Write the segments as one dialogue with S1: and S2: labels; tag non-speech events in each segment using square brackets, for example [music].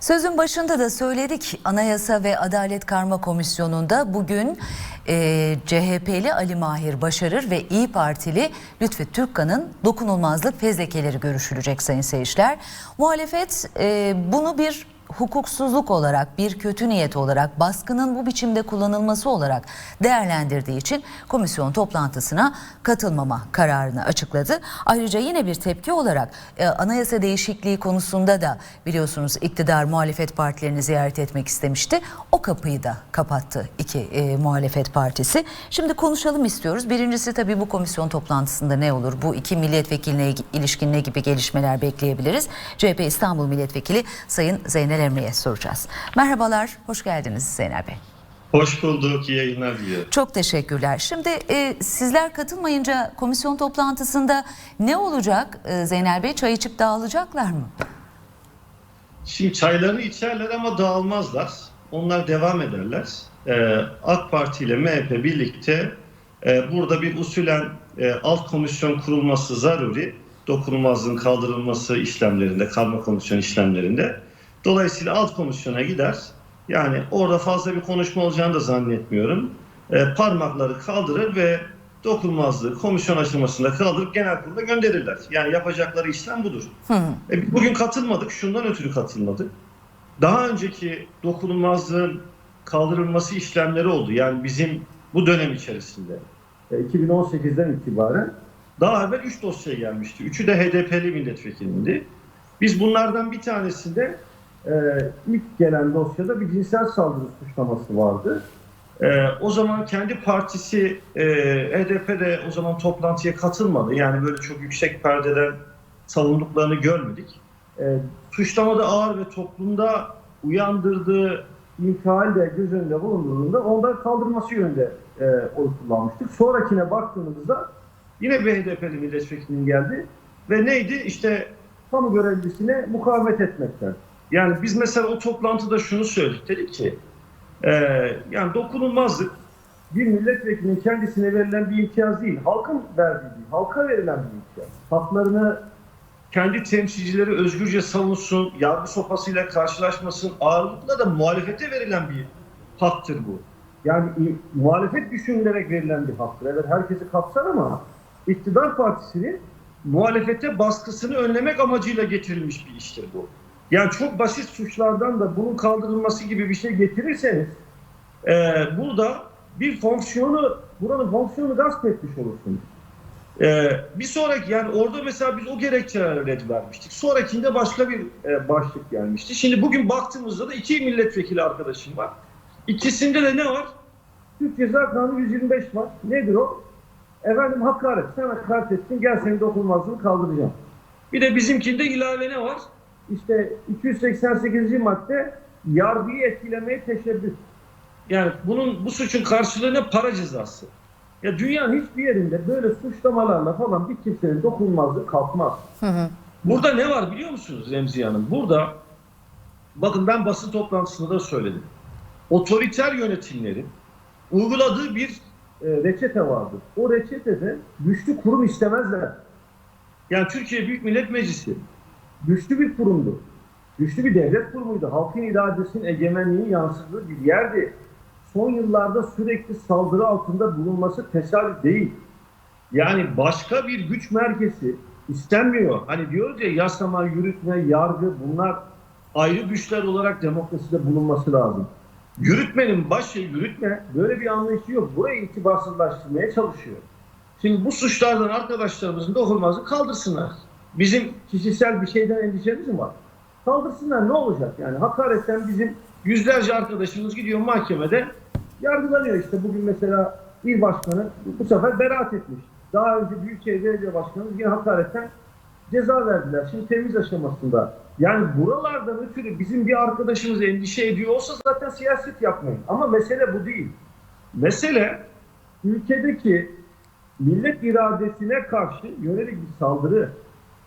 S1: Sözün başında da söyledik Anayasa ve Adalet Karma Komisyonu'nda bugün e, CHP'li Ali Mahir Başarır ve İyi Partili Lütfi Türkkan'ın dokunulmazlık fezlekeleri görüşülecek sayın seyirciler. Muhalefet e, bunu bir hukuksuzluk olarak bir kötü niyet olarak baskının bu biçimde kullanılması olarak değerlendirdiği için komisyon toplantısına katılmama kararını açıkladı. Ayrıca yine bir tepki olarak e, anayasa değişikliği konusunda da biliyorsunuz iktidar muhalefet partilerini ziyaret etmek istemişti. O kapıyı da kapattı iki e, muhalefet partisi. Şimdi konuşalım istiyoruz. Birincisi tabii bu komisyon toplantısında ne olur? Bu iki milletvekiline ilişkin ne gibi gelişmeler bekleyebiliriz? CHP İstanbul Milletvekili Sayın Zeynel Emre'ye soracağız. Merhabalar, hoş geldiniz Zeynel Bey.
S2: Hoş bulduk, iyi yayınlar diliyorum.
S1: Çok teşekkürler. Şimdi e, sizler katılmayınca komisyon toplantısında ne olacak e, Zeynel Bey? Çay içip dağılacaklar mı?
S2: Şimdi çaylarını içerler ama dağılmazlar. Onlar devam ederler. Ee, AK Parti ile MHP birlikte e, burada bir usulen e, alt komisyon kurulması zaruri. Dokunulmazlığın kaldırılması işlemlerinde, karma komisyon işlemlerinde. Dolayısıyla alt komisyona gider. Yani orada fazla bir konuşma olacağını da zannetmiyorum. E, parmakları kaldırır ve dokunulmazlığı komisyon aşamasında kaldırıp genel kurula gönderirler. Yani yapacakları işlem budur.
S1: Hı hı.
S2: E, Bugün katılmadık. Şundan ötürü katılmadık. Daha önceki dokunulmazlığın kaldırılması işlemleri oldu. Yani bizim bu dönem içerisinde e, 2018'den itibaren daha evvel 3 dosya gelmişti. Üçü de HDP'li milletvekiliydi. Biz bunlardan bir tanesinde e, ilk gelen dosyada bir cinsel saldırı suçlaması vardı. E, o zaman kendi partisi e, HDP de o zaman toplantıya katılmadı. Yani böyle çok yüksek perdeden savunduklarını görmedik. E, suçlamada ağır ve toplumda uyandırdığı infial de göz önünde bulundurduğunda ondan kaldırması yönünde e, oy kullanmıştık. Sonrakine baktığımızda yine bir HDP'li milletvekilinin geldi ve neydi? İşte kamu görevlisine mukavemet etmekten. Yani biz mesela o toplantıda şunu söyledik. Dedik ki e, yani dokunulmazlık bir milletvekilinin kendisine verilen bir imtiyaz değil. Halkın verdiği değil. Halka verilen bir imtiyaz. Haklarını kendi temsilcileri özgürce savunsun, yargı sopasıyla karşılaşmasın, ağırlıkla da muhalefete verilen bir haktır bu. Yani muhalefet düşünülerek verilen bir haktır. Evet herkesi kapsar ama iktidar partisinin muhalefete baskısını önlemek amacıyla getirilmiş bir iştir bu. Yani çok basit suçlardan da bunun kaldırılması gibi bir şey getirirseniz e, burada bir fonksiyonu, buranın fonksiyonu gasp etmiş olursunuz. Ee, bir sonraki yani orada mesela biz o gerekçelerle red vermiştik. Sonrakinde başka bir e, başlık gelmişti. Şimdi bugün baktığımızda da iki milletvekili arkadaşım var. İkisinde de ne var? Türk Ceza Kanunu 125 var. Nedir o? Efendim hakaret. Sen hakaret ettin gel senin dokunulmazlığını kaldıracağım. Bir de bizimkinde ilave ne var? İşte 288. madde yargıyı etkilemeye teşebbüs. Yani bunun bu suçun karşılığı ne? Para cezası. Ya dünyanın hiçbir yerinde böyle suçlamalarla falan bir kimsenin dokunulmazlığı kalkmaz.
S1: Hı hı.
S2: Burada ne var biliyor musunuz Remziye Hanım? Burada bakın ben basın toplantısında da söyledim. Otoriter yönetimlerin uyguladığı bir e, reçete vardır. O reçetede güçlü kurum istemezler. Yani Türkiye Büyük Millet Meclisi güçlü bir kurumdu. Güçlü bir devlet kurumuydu. Halkın iradesinin egemenliği yansıdığı bir yerdi. Son yıllarda sürekli saldırı altında bulunması tesadüf değil. Yani başka bir güç merkezi istenmiyor. Hani diyoruz ya yasama, yürütme, yargı bunlar ayrı güçler olarak demokraside bulunması lazım. Yürütmenin başı yürütme böyle bir anlayışı yok. Burayı itibarsızlaştırmaya çalışıyor. Şimdi bu suçlardan arkadaşlarımızın dokunulmazlığı kaldırsınlar. Bizim kişisel bir şeyden endişemiz mi var? Kaldırsınlar ne olacak yani? Hakaretten bizim yüzlerce arkadaşımız gidiyor mahkemede yargılanıyor işte. Bugün mesela il başkanı bu sefer beraat etmiş. Daha önce Büyükşehir Belediye Başkanı yine hakaretten ceza verdiler. Şimdi temiz aşamasında. Yani buralardan ötürü bizim bir arkadaşımız endişe ediyor olsa zaten siyaset yapmayın. Ama mesele bu değil. Mesele ülkedeki millet iradesine karşı yönelik bir saldırı.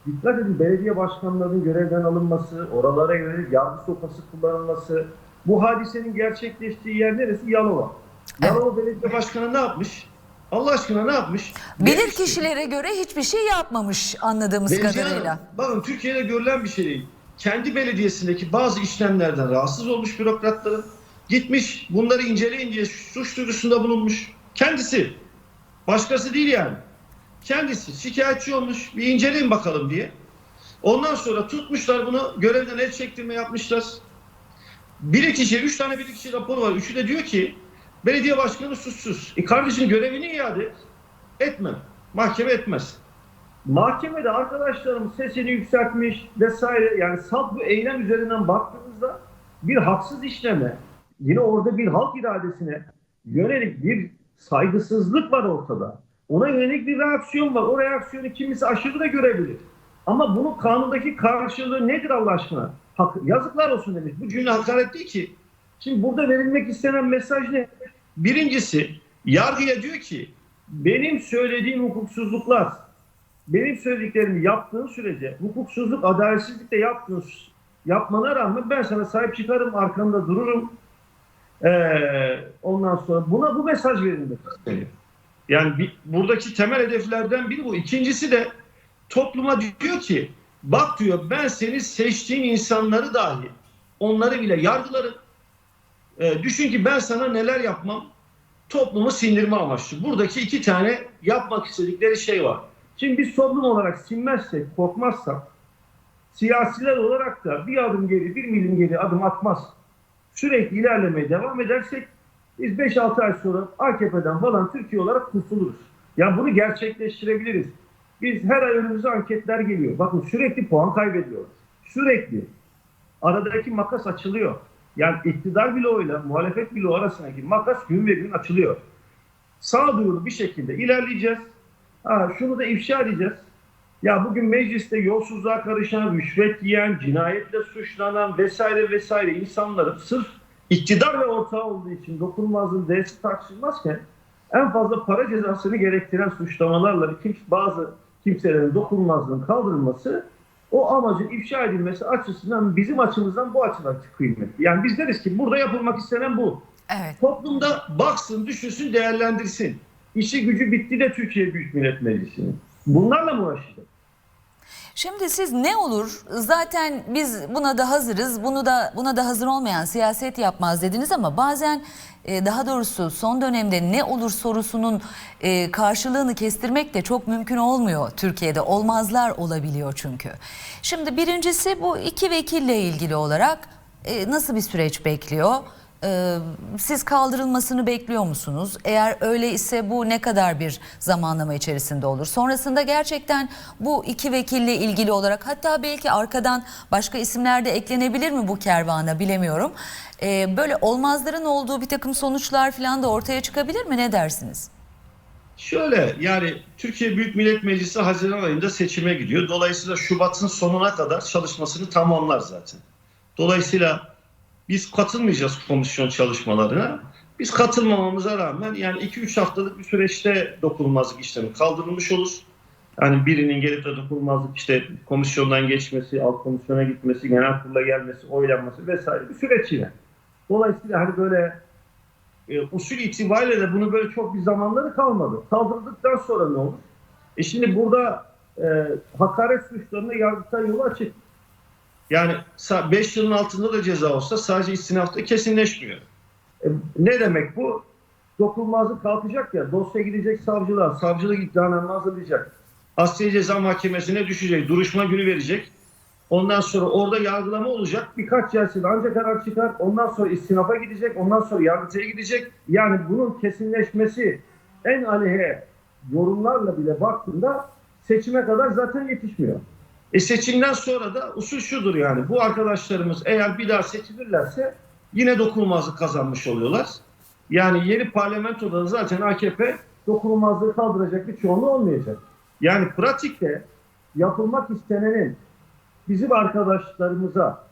S2: Dikkat edin belediye başkanlarının görevden alınması, oralara yönelik yargı sopası kullanılması. Bu hadisenin gerçekleştiği yer neresi? Yalova. Yalova Belediye Başkanı ne yapmış? Allah aşkına ne yapmış?
S1: Bilir kişilere göre hiçbir şey yapmamış anladığımız
S2: Benziyor
S1: kadarıyla.
S2: Hanım, Bakın Türkiye'de görülen bir şey değil. kendi belediyesindeki bazı işlemlerden rahatsız olmuş bürokratların. Gitmiş bunları inceleyin diye suç duyurusunda bulunmuş. Kendisi. Başkası değil yani. Kendisi şikayetçi olmuş. Bir inceleyin bakalım diye. Ondan sonra tutmuşlar bunu görevden el çektirme yapmışlar. Bir kişi, üç tane bir kişi raporu var. Üçü de diyor ki belediye başkanı suçsuz. E kardeşim görevini iade et. Etmem. Mahkeme etmez. Mahkemede arkadaşlarım sesini yükseltmiş vesaire yani salt bu eylem üzerinden baktığımızda bir haksız işleme yine orada bir halk iradesine yönelik bir saygısızlık var ortada. Ona yönelik bir reaksiyon var. O reaksiyonu kimisi aşırı da görebilir. Ama bunun kanundaki karşılığı nedir Allah aşkına? Hak, yazıklar olsun demiş. Bu cümle hakaret değil ki. Şimdi burada verilmek istenen mesaj ne? Birincisi yargıya diyor ki benim söylediğim hukuksuzluklar benim söylediklerimi yaptığın sürece hukuksuzluk, adaletsizlik de yaptığın yapmana rağmen ben sana sahip çıkarım, arkanda dururum. Ee, ondan sonra buna bu mesaj verilmek isteniyor. Yani bir, buradaki temel hedeflerden biri bu. İkincisi de topluma diyor ki bak diyor ben seni seçtiğin insanları dahi onları bile yargılarım. Ee, düşün ki ben sana neler yapmam toplumu sindirme amaçlı. Buradaki iki tane yapmak istedikleri şey var. Şimdi biz toplum olarak sinmezsek, korkmazsak, siyasiler olarak da bir adım geri, bir milim geri adım atmaz. Sürekli ilerlemeye devam edersek biz 5-6 ay sonra AKP'den falan Türkiye olarak kurtuluruz. Yani bunu gerçekleştirebiliriz. Biz her ay önümüze anketler geliyor. Bakın sürekli puan kaybediyoruz. Sürekli. Aradaki makas açılıyor. Yani iktidar bloğuyla muhalefet bloğu arasındaki makas gün ve gün açılıyor. Sağduyulu bir şekilde ilerleyeceğiz. Ha, şunu da ifşa edeceğiz. Ya bugün mecliste yolsuzluğa karışan, rüşvet yiyen, cinayetle suçlanan vesaire vesaire insanların sırf iktidar ve ortağı olduğu için dokunulmazlığın değersi tartışılmazken en fazla para cezasını gerektiren suçlamalarla bazı kimselerin dokunulmazlığın kaldırılması o amacın ifşa edilmesi açısından bizim açımızdan bu açıdan kıymetli. Yani biz deriz ki burada yapılmak istenen bu.
S1: Evet.
S2: Toplumda baksın, düşünsün, değerlendirsin. İşi gücü bitti de Türkiye Büyük Millet Meclisi'nin. Bunlarla mı uğraşacak?
S1: Şimdi siz ne olur zaten biz buna da hazırız bunu da buna da hazır olmayan siyaset yapmaz dediniz ama bazen e, daha doğrusu son dönemde ne olur sorusunun e, karşılığını kestirmek de çok mümkün olmuyor Türkiye'de olmazlar olabiliyor çünkü. Şimdi birincisi bu iki vekille ilgili olarak e, nasıl bir süreç bekliyor? Ee, siz kaldırılmasını bekliyor musunuz? Eğer öyle ise bu ne kadar bir zamanlama içerisinde olur? Sonrasında gerçekten bu iki vekille ilgili olarak hatta belki arkadan başka isimler de eklenebilir mi bu kervana bilemiyorum. Ee, böyle olmazların olduğu bir takım sonuçlar falan da ortaya çıkabilir mi? Ne dersiniz?
S2: Şöyle yani Türkiye Büyük Millet Meclisi Haziran ayında seçime gidiyor. Dolayısıyla Şubat'ın sonuna kadar çalışmasını tamamlar zaten. Dolayısıyla biz katılmayacağız komisyon çalışmalarına. Biz katılmamamıza rağmen yani 2-3 haftalık bir süreçte dokunulmazlık işlemi kaldırılmış olur. Yani birinin gelip de dokunulmazlık işte komisyondan geçmesi, alt komisyona gitmesi, genel kurula gelmesi, oylanması vesaire bir süreç yine. Dolayısıyla hani böyle e, usul itibariyle de bunu böyle çok bir zamanları kalmadı. Kaldırıldıktan sonra ne olur? E şimdi burada e, hakaret suçlarına yargıtay yolu açık. Yani 5 yılın altında da ceza olsa sadece istinafta kesinleşmiyor. E, ne demek bu? Dokunulmazlık kalkacak ya, dosya gidecek savcılığa, savcılık iddianame hazırlayacak. Asliye Ceza Mahkemesi'ne düşecek, duruşma günü verecek. Ondan sonra orada yargılama olacak. Birkaç celsede ancak karar çıkar. Ondan sonra istinafa gidecek. Ondan sonra yargıtaya gidecek. Yani bunun kesinleşmesi en aleyhe yorumlarla bile baktığında seçime kadar zaten yetişmiyor. E seçimden sonra da usul şudur yani. Bu arkadaşlarımız eğer bir daha seçilirlerse yine dokunulmazlık kazanmış oluyorlar. Yani yeni parlamentoda da zaten AKP dokunulmazlığı kaldıracak bir çoğunluğu olmayacak. Yani pratikte yapılmak istenenin bizim arkadaşlarımıza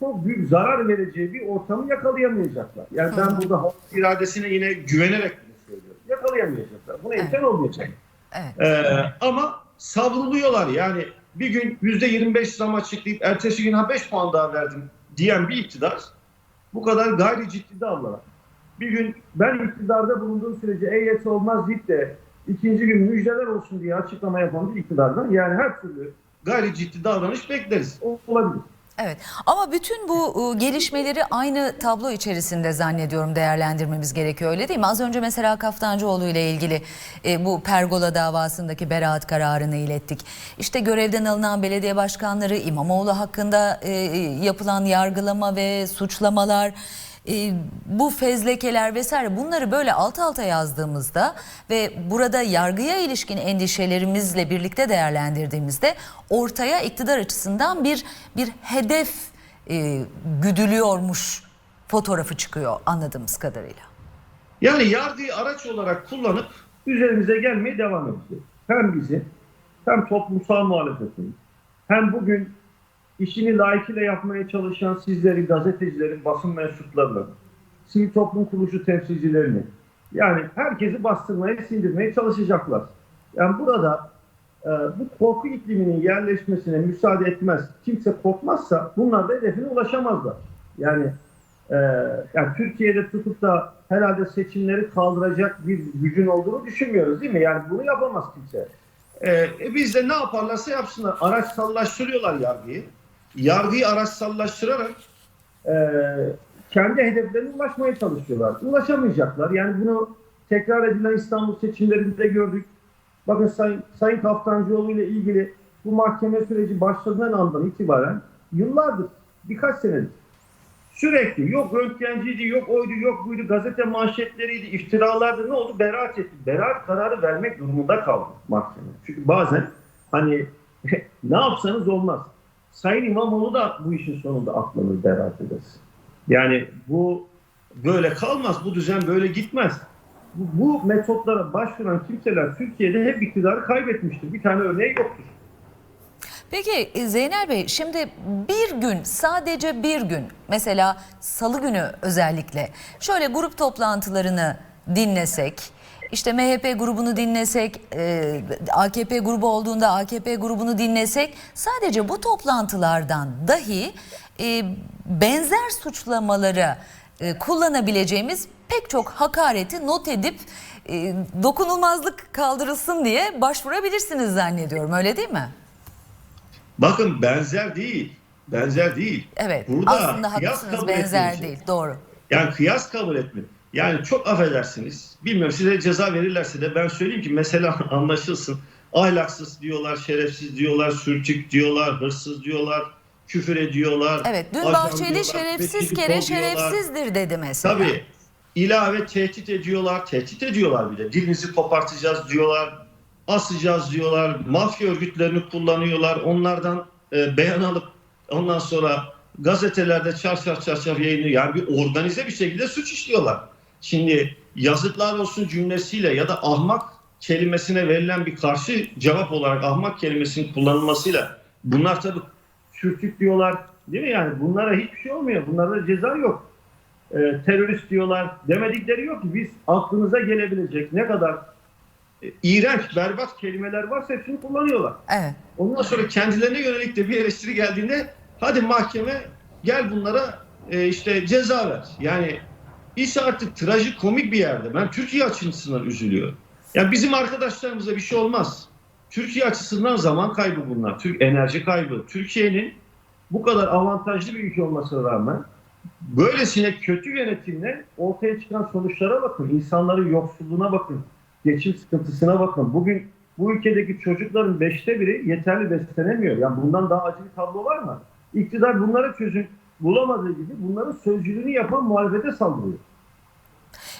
S2: çok büyük zarar vereceği bir ortamı yakalayamayacaklar. Yani ben burada halk iradesine yine güvenerek bunu söylüyorum. Yakalayamayacaklar. Buna
S1: Evet.
S2: imkan olmayacak.
S1: Evet.
S2: Ee, ama savruluyorlar yani bir gün yüzde 25 zam açıklayıp ertesi gün ha 5 puan daha verdim diyen bir iktidar bu kadar gayri ciddi davranan. Bir gün ben iktidarda bulunduğum sürece EYT olmaz deyip de ikinci gün müjdeler olsun diye açıklama yapan bir iktidardan yani her türlü gayri ciddi davranış bekleriz. O olabilir.
S1: Evet ama bütün bu e, gelişmeleri aynı tablo içerisinde zannediyorum değerlendirmemiz gerekiyor öyle değil mi? Az önce mesela Kaftancıoğlu ile ilgili e, bu Pergola davasındaki beraat kararını ilettik. İşte görevden alınan belediye başkanları İmamoğlu hakkında e, yapılan yargılama ve suçlamalar e, bu fezlekeler vesaire bunları böyle alt alta yazdığımızda ve burada yargıya ilişkin endişelerimizle birlikte değerlendirdiğimizde ortaya iktidar açısından bir bir hedef e, güdülüyormuş fotoğrafı çıkıyor anladığımız kadarıyla.
S2: Yani yargıyı araç olarak kullanıp üzerimize gelmeye devam edecek. Hem bizi hem toplumsal muhalefetin hem bugün işini layıkıyla yapmaya çalışan sizleri, gazetecilerin, basın mensuplarını, sivil toplum kuruluşu temsilcilerini yani herkesi bastırmaya, sindirmeye çalışacaklar. Yani burada e, bu korku ikliminin yerleşmesine müsaade etmez. Kimse korkmazsa bunlar da hedefine ulaşamazlar. Yani ee, yani Türkiye'de tutup da herhalde seçimleri kaldıracak bir gücün olduğunu düşünmüyoruz değil mi? Yani bunu yapamaz kimse. Ee, e biz de ne yaparlarsa yapsınlar. Araçsallaştırıyorlar yargıyı. Yargıyı araçsallaştırarak e, kendi hedeflerine ulaşmaya çalışıyorlar. Ulaşamayacaklar. Yani bunu tekrar edilen İstanbul seçimlerinde gördük. Bakın Sayın, Sayın Kaftancıoğlu ile ilgili bu mahkeme süreci başladığından andan itibaren yıllardır, birkaç senedir Sürekli yok röntgenciydi, yok oydu, yok buydu, gazete manşetleriydi, iftiralardı. Ne oldu? Beraat etti. Beraat kararı vermek durumunda kaldı mahkeme. Çünkü bazen hani [laughs] ne yapsanız olmaz. Sayın İmamoğlu da bu işin sonunda aklanır beraat edersin. Yani bu böyle kalmaz. Bu düzen böyle gitmez. Bu, bu metotlara başvuran kimseler Türkiye'de hep iktidarı kaybetmiştir. Bir tane örneği yoktur.
S1: Peki e, Zeynel Bey şimdi bir gün sadece bir gün mesela salı günü özellikle şöyle grup toplantılarını dinlesek işte MHP grubunu dinlesek e, AKP grubu olduğunda AKP grubunu dinlesek sadece bu toplantılardan dahi e, benzer suçlamaları e, kullanabileceğimiz pek çok hakareti not edip e, dokunulmazlık kaldırılsın diye başvurabilirsiniz zannediyorum öyle değil mi?
S2: Bakın benzer değil. Benzer değil.
S1: Evet
S2: Burada
S1: aslında haklısınız benzer
S2: etmeyecek.
S1: değil doğru.
S2: Yani kıyas kabul etme. Yani çok affedersiniz. Bilmiyorum size ceza verirlerse de ben söyleyeyim ki mesela [laughs] anlaşılsın. Ahlaksız diyorlar, şerefsiz diyorlar, sürtük diyorlar, hırsız diyorlar, küfür ediyorlar.
S1: Evet dün Bahçeli
S2: diyorlar,
S1: şerefsiz kere şerefsizdir dedi mesela.
S2: Tabii. İlave tehdit ediyorlar, tehdit ediyorlar bir de. Dilinizi kopartacağız diyorlar, asacağız diyorlar, mafya örgütlerini kullanıyorlar. Onlardan e, beyan alıp ondan sonra gazetelerde çarşaf çarşaf yayınlıyor. Yani bir organize bir şekilde suç işliyorlar. Şimdi yazıklar olsun cümlesiyle ya da ahmak kelimesine verilen bir karşı cevap olarak ahmak kelimesinin kullanılmasıyla bunlar tabii sürtük diyorlar değil mi yani bunlara hiçbir şey olmuyor. Bunlarda ceza yok. Ee, terörist diyorlar demedikleri yok ki biz aklınıza gelebilecek ne kadar e, iğrenç, berbat kelimeler varsa hepsini kullanıyorlar.
S1: Evet.
S2: Ondan sonra kendilerine yönelik de bir eleştiri geldiğinde hadi mahkeme gel bunlara e, işte ceza ver. Yani iş artık trajikomik bir yerde. Ben Türkiye açısından üzülüyorum. Yani bizim arkadaşlarımıza bir şey olmaz. Türkiye açısından zaman kaybı bunlar. Türk enerji kaybı. Türkiye'nin bu kadar avantajlı bir ülke olmasına rağmen böylesine kötü yönetimle ortaya çıkan sonuçlara bakın. İnsanların yoksulluğuna bakın. Geçim sıkıntısına bakın. Bugün bu ülkedeki çocukların beşte biri yeterli beslenemiyor. Yani bundan daha acı bir tablo var mı? İktidar bunlara çözüm bulamadığı gibi bunların sözcülüğünü yapan muhalefete saldırıyor.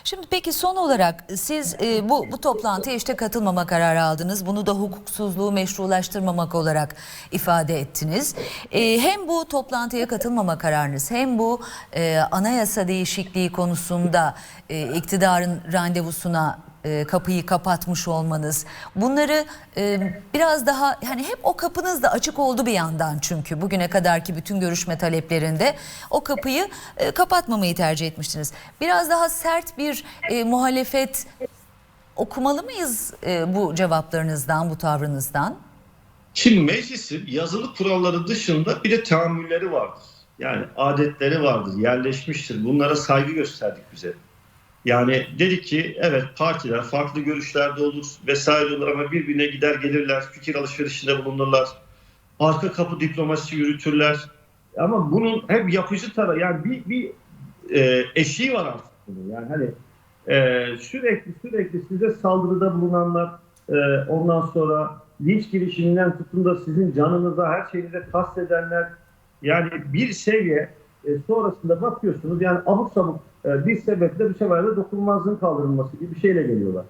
S1: Şimdi peki son olarak siz e, bu bu toplantıya işte katılmama kararı aldınız. Bunu da hukuksuzluğu meşrulaştırmamak olarak ifade ettiniz. E, hem bu toplantıya katılmama kararınız hem bu e, anayasa değişikliği konusunda e, iktidarın randevusuna e, kapıyı kapatmış olmanız bunları e, biraz daha yani hep o kapınız da açık oldu bir yandan çünkü bugüne kadarki bütün görüşme taleplerinde o kapıyı e, kapatmamayı tercih etmiştiniz. Biraz daha sert bir muhalefet okumalı mıyız bu cevaplarınızdan, bu tavrınızdan?
S2: Şimdi meclisin yazılı kuralları dışında bir de tahammülleri vardır. Yani adetleri vardır, yerleşmiştir. Bunlara saygı gösterdik bize. Yani dedik ki evet partiler farklı görüşlerde olur vesaire olur ama birbirine gider gelirler, fikir alışverişinde bulunurlar. Arka kapı diplomasi yürütürler. Ama bunun hep yapıcı tarafı yani bir, bir e, eşiği var artık bunun. Yani hani e, sürekli sürekli size saldırıda bulunanlar e, ondan sonra linç girişiminden tutun da sizin canınıza her şeyinize kastedenler yani bir seviye e, sonrasında bakıyorsunuz yani abuk sabuk e, bir sebeple bu sefer de dokunulmazlığın kaldırılması gibi bir şeyle geliyorlar.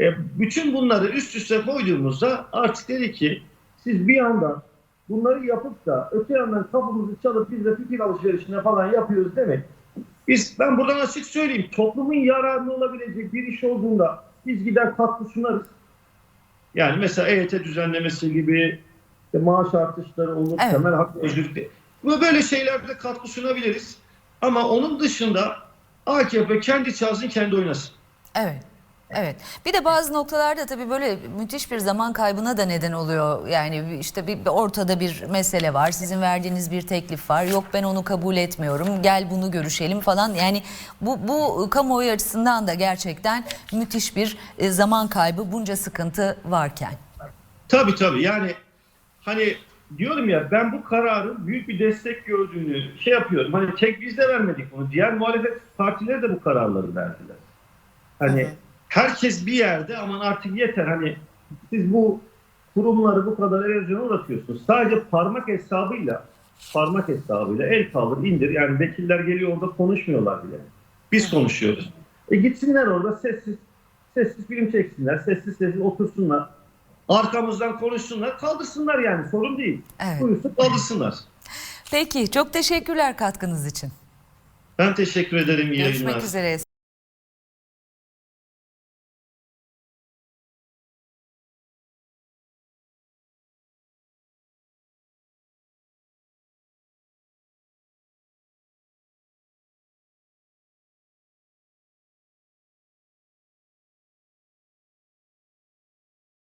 S2: E, bütün bunları üst üste koyduğumuzda artık dedi ki siz bir yandan bunları yapıp da öte yandan kapımızı çalıp biz de fikir alışverişine falan yapıyoruz demek. Biz ben buradan açık söyleyeyim toplumun yararına olabilecek bir iş olduğunda biz gider katkı sunarız. Yani mesela EYT düzenlemesi gibi işte maaş artışları olur,
S1: Evet.
S2: temel hak özgürlükleri. Bu böyle şeylerde katkı sunabiliriz. Ama onun dışında AKP kendi çalsın kendi oynasın.
S1: Evet. Evet. Bir de bazı noktalarda tabii böyle müthiş bir zaman kaybına da neden oluyor. Yani işte bir, bir ortada bir mesele var. Sizin verdiğiniz bir teklif var. Yok ben onu kabul etmiyorum. Gel bunu görüşelim falan. Yani bu bu kamuoyu açısından da gerçekten müthiş bir e, zaman kaybı bunca sıkıntı varken.
S2: Tabii tabii yani hani diyorum ya ben bu kararın büyük bir destek gördüğünü şey yapıyorum. Hani tek biz de vermedik bunu. Diğer muhalefet partileri de bu kararları verdiler. Hani herkes bir yerde aman artık yeter hani siz bu kurumları bu kadar erozyona uğratıyorsunuz. Sadece parmak hesabıyla parmak hesabıyla el kaldır indir. Yani vekiller geliyor orada konuşmuyorlar bile. Biz konuşuyoruz. E gitsinler orada sessiz sessiz film çeksinler. Sessiz sessiz otursunlar. Arkamızdan konuşsunlar. Kaldırsınlar yani sorun değil.
S1: Evet.
S2: Buyursun kaldırsınlar.
S1: Peki çok teşekkürler katkınız için.
S2: Ben teşekkür ederim. İyi
S1: Görüşmek
S2: yayınlar.
S1: üzere.